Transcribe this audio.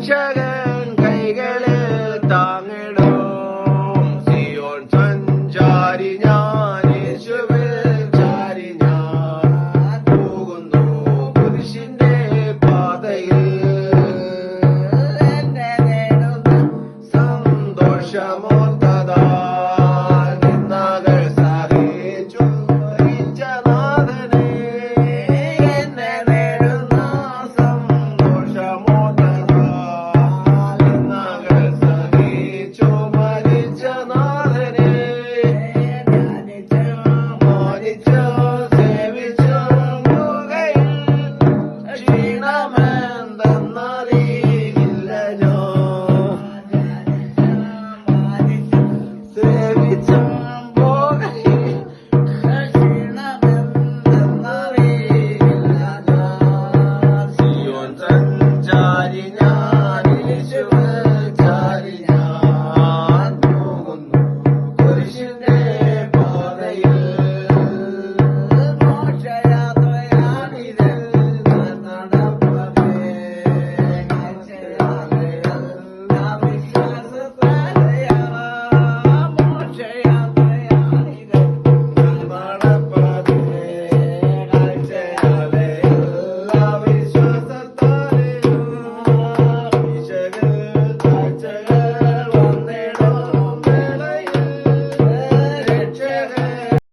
രക്ഷകൻ കൈകളിൽ താങ്ങിടും. സിയോൻ സഞ്ചാരി ഞാൻ യേശുവിൽ ചാരി ഞാൻ പോകുന്നു കുരിശിന്റെ പാതയിൽ. സന്തോഷമോ